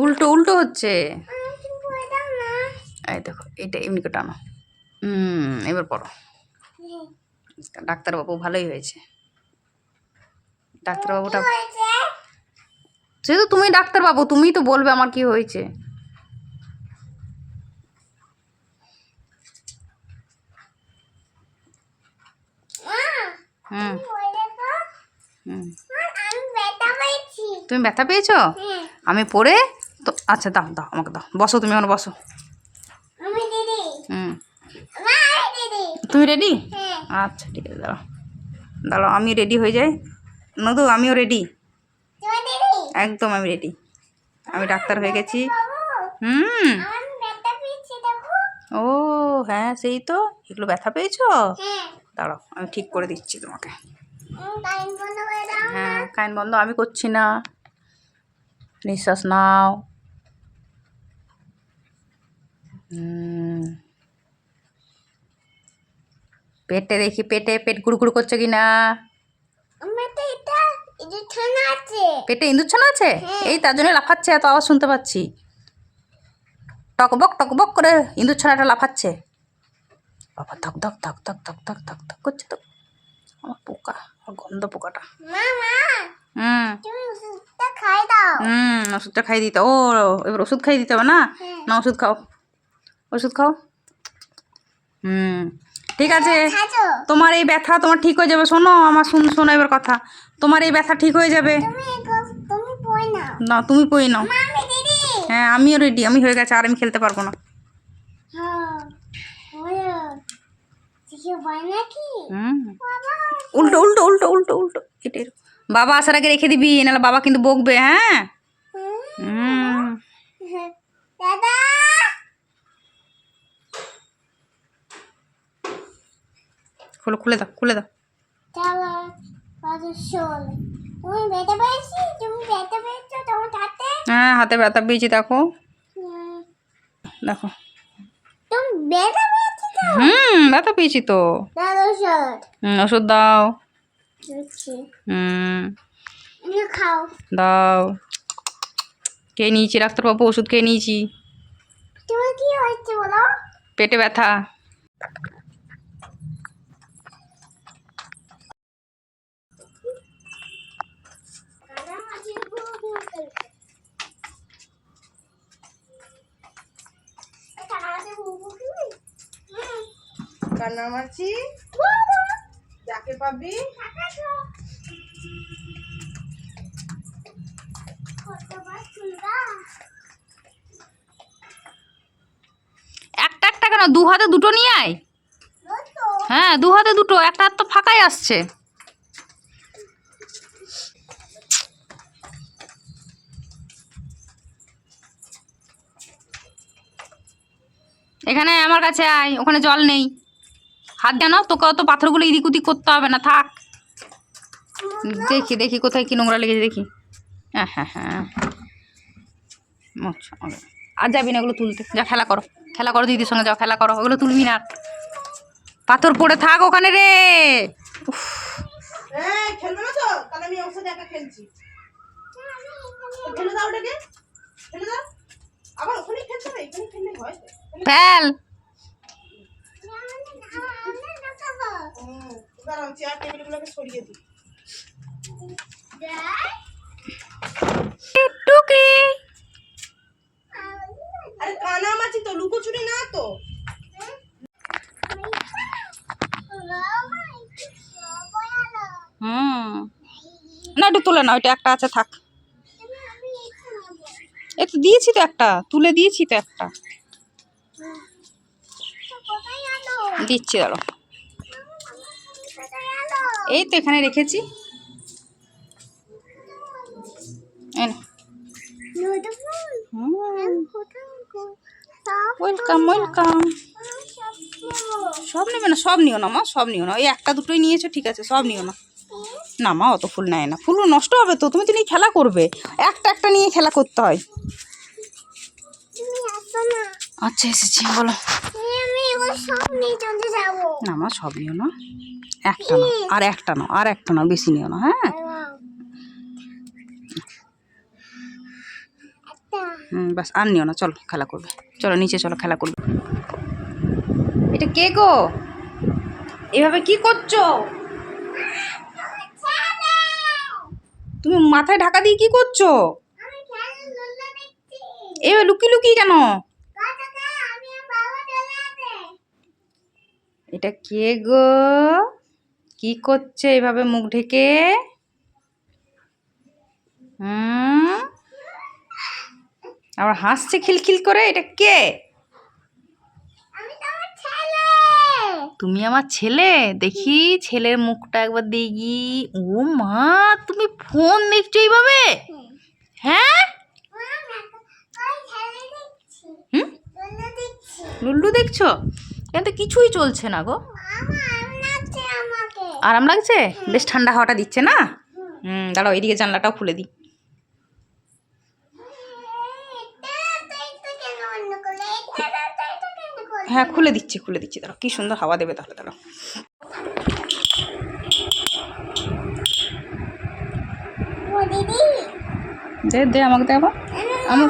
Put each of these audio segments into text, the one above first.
উল্টো উল্টো হচ্ছে। এই দেখো এটা এমনি করে টানো। হুম এবার পড়ো। ডাক্তারবাবু ভালোই হয়েছে। ডাক্তারবাবুটা সে তো তুমি ডাক্তারবাবু তুমিই তো বলবে আমার কি হয়েছে। হুম। হুম। তুমি ব্যথা পেয়েছ? আমি পড়ে তো আচ্ছা দাও দাও আমাকে দাও। বসো তুমি এখন বসো। হুম। তুমি রেডি আচ্ছা ঠিক আছে দাঁড়াও। দাঁড়াও আমি রেডি হয়ে যাই। নদু আমিও রেডি একদম আমি রেডি আমি ডাক্তার হয়ে গেছি। হুম। ও হ্যাঁ সেই তো। এগুলো ব্যথা পেয়েছ? দাঁড়াও আমি ঠিক করে দিচ্ছি তোমাকে। হ্যাঁ কাইন বন্ধ আমি করছি না। নিঃশ্বাস নাও হুম। পেটে দেখি পেটে পেট গুড়গুড় করছে কি না পেটে ইঁদুর ছানা আছে এই তার জন্য লাফাচ্ছে এত আওয়াজ শুনতে পাচ্ছি। টকবক টকবক করে ইঁদুর ছানাটা লাফাচ্ছে। বাবা ধক ধক ধক ধক ধক ধক ধক ধক করছে তো। আমার পোকা আমার গন্ধ পোকাটা। হুম। হুম ওষুধটা খাই দিতে ও এবার ওষুধ খাই দিতে হবে না? না ওষুধ খাও। ওষুধ খাও। হুম ঠিক আছে। তোমার এই ব্যথা তোমার ঠিক হয়ে যাবে। শোনো আমার শুন শোনো এবার কথা। তোমার এই ব্যথা ঠিক হয়ে যাবে। না তুমি পই নাও। হ্যাঁ আমিও রেডি আমি হয়ে গেছে আর আমি খেলতে পারব না। হুম। উল্টো উল্টো উল্টো উল্টো উল্টো। এটাই বাবা আসার আগে রেখে দিবি নাহলে বাবা কিন্তু বকবে হ্যাঁ? হুম। দাদা খোলো খুলে দাও খুলে দাও। হ্যাঁ হাতে ব্যথা পেয়েছি দেখো। দেখো। হুম ব্যথা পেয়েছি তো। ওষুধ। দাও। দাও। খেয়ে নিয়েছি ডাক্তারবাবু ওষুধ খেয়ে নিয়েছি। পেটে ব্যথা। কান্নামাছি বুবু যাকে পাবি? একটা একটা কেন? দু হাতে দুটো নিয়ে আয়। হ্যাঁ দু হাতে দুটো, একটা হাত তো ফাঁকাই আসছে। এখানে আমার কাছে আয়, ওখানে জল নেই। হাত জানো তোকে অত পাথরগুলো ইদিক উদিক করতে হবে না থাক। দেখি দেখি কোথায় কি নোংরা লেগেছে দেখি। হ্যাঁ হ্যাঁ হ্যাঁ। আচ্ছা আর যাবি না ওগুলো তুলতে। যা খেলা করো। খেলা করো দিদির সঙ্গে যাও খেলা করো। ওগুলো তুলবি না পাথর পড়ে থাক ওখানে রে। উফ, হ্যাঁ খেলবে না তো তাহলে আমি ওর সাথে একা খেলছি তো ফেলে দাও ওটাকে ফেলে দাও আবার ওখানে খেলতে হবে এখানে খেললে হয় তো। ফেল হুম, দাঁড়াও চেয়ার টেবিলগুলোকে সরিয়ে দিই। টুকি আরে কানামাছি তো লুকোচুরি না তো? হুম। না একটু তুলে না ওইটা একটা আছে থাক। এ তো দিয়েছি তো একটা তুলে দিয়েছি তো একটা। দিচ্ছি দাঁড়ো এই তো এখানে রেখেছি। ওয়েলকাম ওয়েলকাম সব নেবে না সব নিও না মা সব নিও না। ওই একটা দুটোই নিয়েছো ঠিক আছে সব নিও না। না মা অত ফুল নেয় না। ফুলগুলো নষ্ট হবে তো তুমি তো নিয়ে খেলা করবে। একটা একটা নিয়ে খেলা করতে হয়। আচ্ছা এসেছি বলো। না মা সব নিও না। একটা নাও, আর একটা নাও, আর একটা নাও, বেশি নিও না হ্যাঁ? হুম, বাস, আর নিও না, চলো, খেলা করবে। চলো, নিচে চলো, খেলা করবে। এটা কে গো? এভাবে কি করছ? তুমি মাথায় ঢাকা দিয়ে কি করছ? এভাবে লুকি লুকি কেন? এটা কে গো? কি করছে এভাবে মুখ ঢেকে? হুম? আবার হাসছে খিলখিল করে? এটা কে? তুমি আমার ছেলে? দেখি ছেলের মুখটা একবার দেখি। ও মা তুমি ফোন দেখছ এইভাবে? হ্যাঁ? লুল্লু দেখছ? এখানে তো কিছুই চলছে না গো মামা আমি নাচছে আমাকে আরাম লাগছে? বেশ ঠান্ডা হাওয়াটা দিচ্ছে না? হুম দাঁড়াও এইদিকে জানলাটাও খুলে দিই। হ্যাঁ খুলে দিচ্ছি খুলে দিচ্ছি। দাঁড়াও কি সুন্দর হাওয়া দেবে তাহলে দাঁড়াও। দে দে আমাকে দে আবার। আমার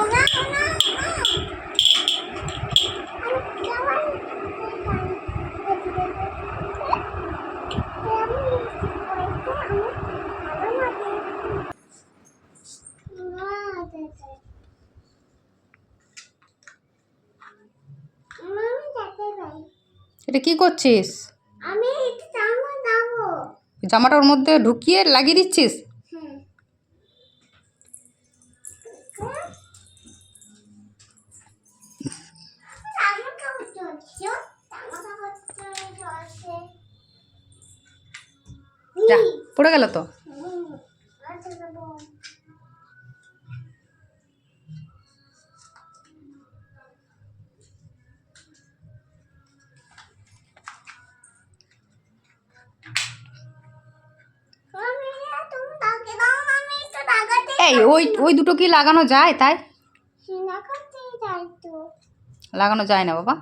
এটা কি করছিস? আমি একটু জামা দাবো জামাটা মধ্যে ঢুকিয়ে লাগিয়ে দিচ্ছিস? পড়ে গেল তো? এই ওই ওই দুটো কি লাগানো যায় তাই? লাগানো যায় না বাবা।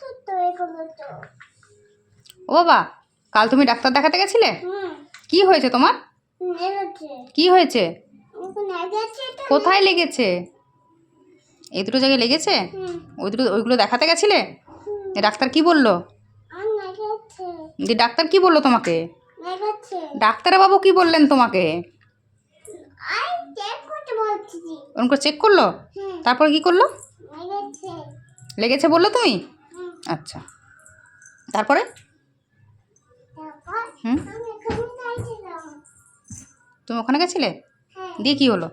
তো ও বাবা কাল তুমি ডাক্তার দেখাতে গেছিলে? কি হয়েছে তোমার? কি হয়েছে? কোথায় লেগেছে? এই দুটো জায়গায় লেগেছে? ওই দুটো ওইগুলো দেখাতে গেছিলে? ডাক্তার কি বলল? যে ডাক্তার কি বলল তোমাকে? ডাক্তার বাবু কি বললেন তোমাকে আই চেক করতে বলছি ওরকম করে চেক করল? তারপর কি করল? লেগেছে। বলল তুমি? আচ্ছা। তারপরে? হুম। তুমি ওখানে গেছিলে? হ্যাঁ। দিয়ে কি হলো?